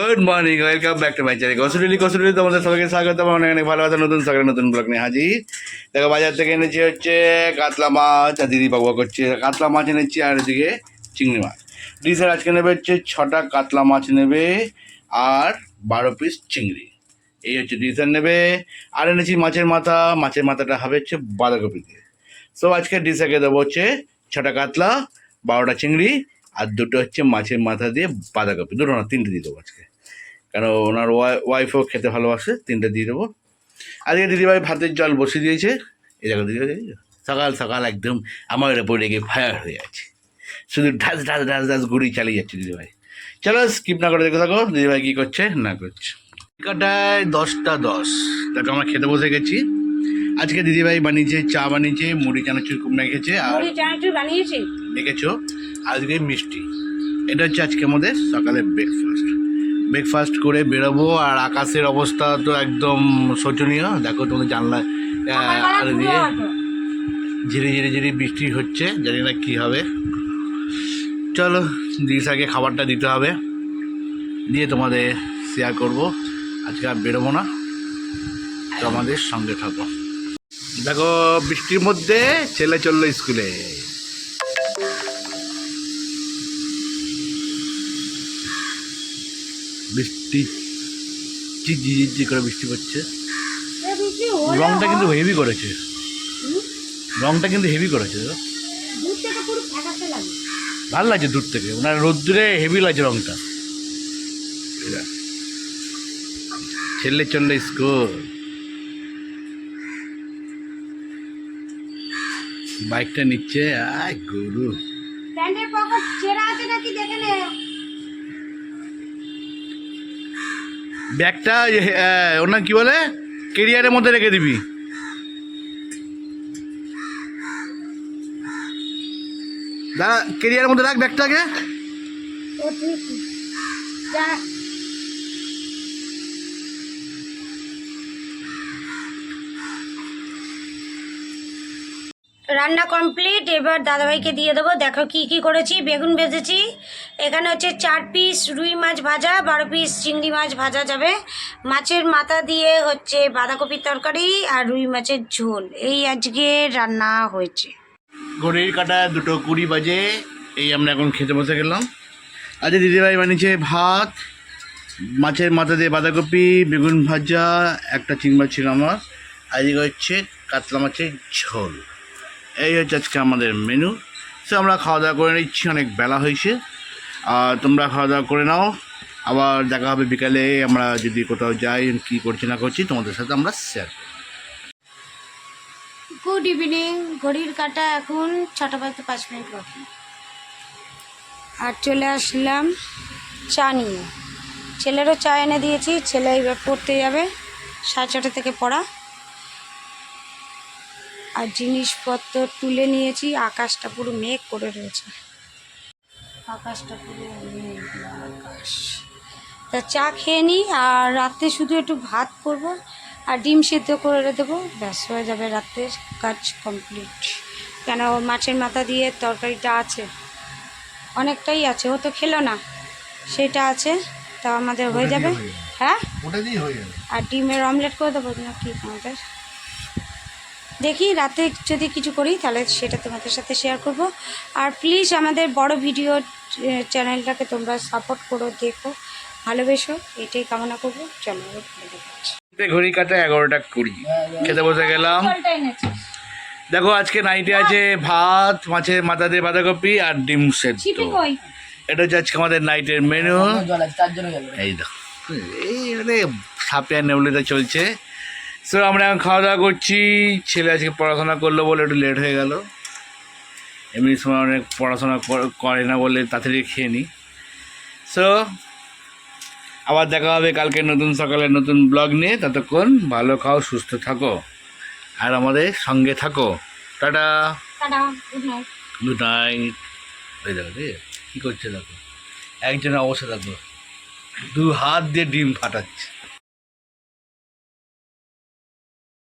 Good morning welcome back to my channel কসুরুলি কসুরুলি তোমাদের সবাইকে স্বাগত। আমার অনেক অনেক ভালোবাসা নতুন সকালে নতুন ব্লগ নিয়ে হাজির। দেখো, বাজার থেকে এনেছি হচ্ছে কাতলা মাছ, আর দিদি বাবুয়া করছে। কাতলা মাছ এনেছি, আর এদিকে চিংড়ি মাছ। স্যার আজকে নেবে হচ্ছে ছটা কাতলা মাছ নেবে, আর বারো পিস চিংড়ি। এই হচ্ছে স্যার নেবে। আর এনেছি মাছের মাথা। মাছের মাথাটা হবে হচ্ছে বাঁধাকপি দিয়ে। সো আজকে ডিসাকে দেবো হচ্ছে ছটা কাতলা, বারোটা চিংড়ি, আর দুটো হচ্ছে মাছের মাথা দিয়ে বাঁধাকপি। দুটো না, তিনটে দিয়ে দেবো আজকে। কারণ ওনার ওয়াইফও খেতে ভালোবাসে তিনটে দিয়ে দেবো। আজকে দিদিভাই ভাতের জল বসিয়ে দিয়েছে। এই দেখো দিদিভাই সকাল সকাল একদম আমার উপর রেগে ফায়ার হয়ে আছে। শুধু ঢাস ঢাস ঢাস ঢাস গুড়ি চালিয়ে যাচ্ছে দিদিভাই। চলো স্কিপ না করে দেখে থাকো দিদিভাই কী করছে না করছে। কটায় দশটা দশ। দেখো আমরা খেতে বসে গেছি। আজকে দিদিভাই বানিয়েছে চা বানিয়েছে মুড়ি চানাচুর খুব মেখেছে আর চানাচুর বানিয়েছি। আজকে মিষ্টি। এটা হচ্ছে আজকে আমাদের সকালে ব্রেকফাস্ট ব্রেকফাস্ট করে বেরোবো আর আকাশের অবস্থা তো একদম শোচনীয়। দেখো তোমাদের জানলা দিয়ে ঝিরি ঝিরি ঝিরি বৃষ্টি হচ্ছে জানি না কী হবে। চলো দিশাকে খাবারটা দিতে হবে। দিয়ে তোমাদের শেয়ার করব। আজকে আর বেরোবো না। তো আমাদের সঙ্গে থাকো দেখো বৃষ্টির মধ্যে ছেলে চলল স্কুলে। বৃষ্টি চিজি করে বৃষ্টি পড়ছে। রংটা কিন্তু হেভি করেছে। রংটা কিন্তু হেভি করেছে ভালো লাগছে দূর থেকে। ওনার রোদ্দুরে হেভি লাগছে রংটা। ছেলে চললে স্কুল। বাইকটা নিচ্ছে আয় গরু। প্যান্টের পকেট ছেঁড়া আছে নাকি দেখে নে। ব্যাগটা ওর নাম কি বলে? কেরিয়ারের মধ্যে রেখে দিবি। দাঁড়া কেরিয়ারের মধ্যে রাখ ব্যাগটাকে। রান্না কমপ্লিট এবার দাদাভাইকে দিয়ে দেবো। দেখো কি কি করেছি, বেগুন ভেজেছি। এখানে হচ্ছে চার পিস রুই মাছ ভাজা, বারো পিস চিংড়ি মাছ ভাজা যাবে। মাছের মাথা দিয়ে হচ্ছে বাঁধাকপির তরকারি আর রুই মাছের ঝোল। এই আজকে রান্না হয়েছে। ঘড়ির কাটা দুটো কুড়ি বাজে, এই আমরা এখন খেতে বসে গেলাম। আজকে দিদিভাই বানিয়েছে ভাত, মাছের মাথা দিয়ে বাঁধাকপি, বেগুন ভাজা, একটা চিংড়ি মাছ ছিল আমার। আজকে হচ্ছে কাতলা মাছের ঝোল। এই হচ্ছে আজকে আমাদের মেনু সে আমরা খাওয়া দাওয়া করে নিচ্ছি, অনেক বেলা হয়েছে। আর তোমরা খাওয়া দাওয়া করে নাও। আবার দেখা হবে বিকালে, আমরা যদি কোথাও যাই, কী করছি, না করছি, তোমাদের সাথে আমরা শেয়ার গুড ইভিনিং ঘড়ির কাটা এখন ছটা বাজতে পাঁচ মিনিট বাকি। আর চলে আসলাম চা নিয়ে। ছেলেরও চা এনে দিয়েছি, ছেলে এবার পড়তে যাবে, সাড়ে ছটা থেকে পড়া। আর জিনিসপত্র তুলে নিয়েছি আকাশটা পুরো মেঘ করে রয়েছে। আকাশটা পুরো আকাশ। তা চা খেয়ে নিই আর রাতে শুধু একটু ভাত করব আর ডিম সিদ্ধ করে দেবো। ব্যাস হয়ে যাবে রাতের কাজ কমপ্লিট। কেন মাছের মাথা দিয়ে তরকারিটা আছে? অনেকটাই আছে ও তো খেলো না। সেটা আছে তা আমাদের হয়ে যাবে। হ্যাঁ আর ডিমের অমলেট করে দেবো না কি আমাদের? দেখি রাতে যদি কিছু করি তাহলে সেটা তোমাদের সাথে শেয়ার করব। আর প্লিজ আমাদের বড় ভিডিও চ্যানেলটাকে তোমরা সাপোর্ট করো দেখো ভালোবেসো এটাই কামনা করব। চলো ঘড়ি কাটা এগারোটা কুড়ি। খেতে বসে গেলাম। দেখো আজকে নাইটে আছে ভাত মাছের মাথা দিয়ে বাঁধাকপি আর ডিম সেদ্ধ। এটা হচ্ছে আজকে আমাদের নাইটের মেনু এই দেখো এই মানে সাপে আর নেউলিতে চলছে। সো আমরা এখন খাওয়া দাওয়া করছি। ছেলে আজকে পড়াশোনা করল বলে একটু লেট হয়ে গেল। এমনি সময় অনেক পড়াশোনা কর- না বলে তাড়াতাড়ি খেয়ে নিই সো আবার দেখা হবে কালকে নতুন সকালে নতুন ব্লগ নিয়ে। ততক্ষণ ভালো খাও সুস্থ থাকো। আর আমাদের সঙ্গে থাকো। টাটা। গুড নাইট গুড নাইট ওই দেখো কী করছে দেখো? একজন অবস্থা দেখো। দু হাত দিয়ে ডিম ফাটাচ্ছে।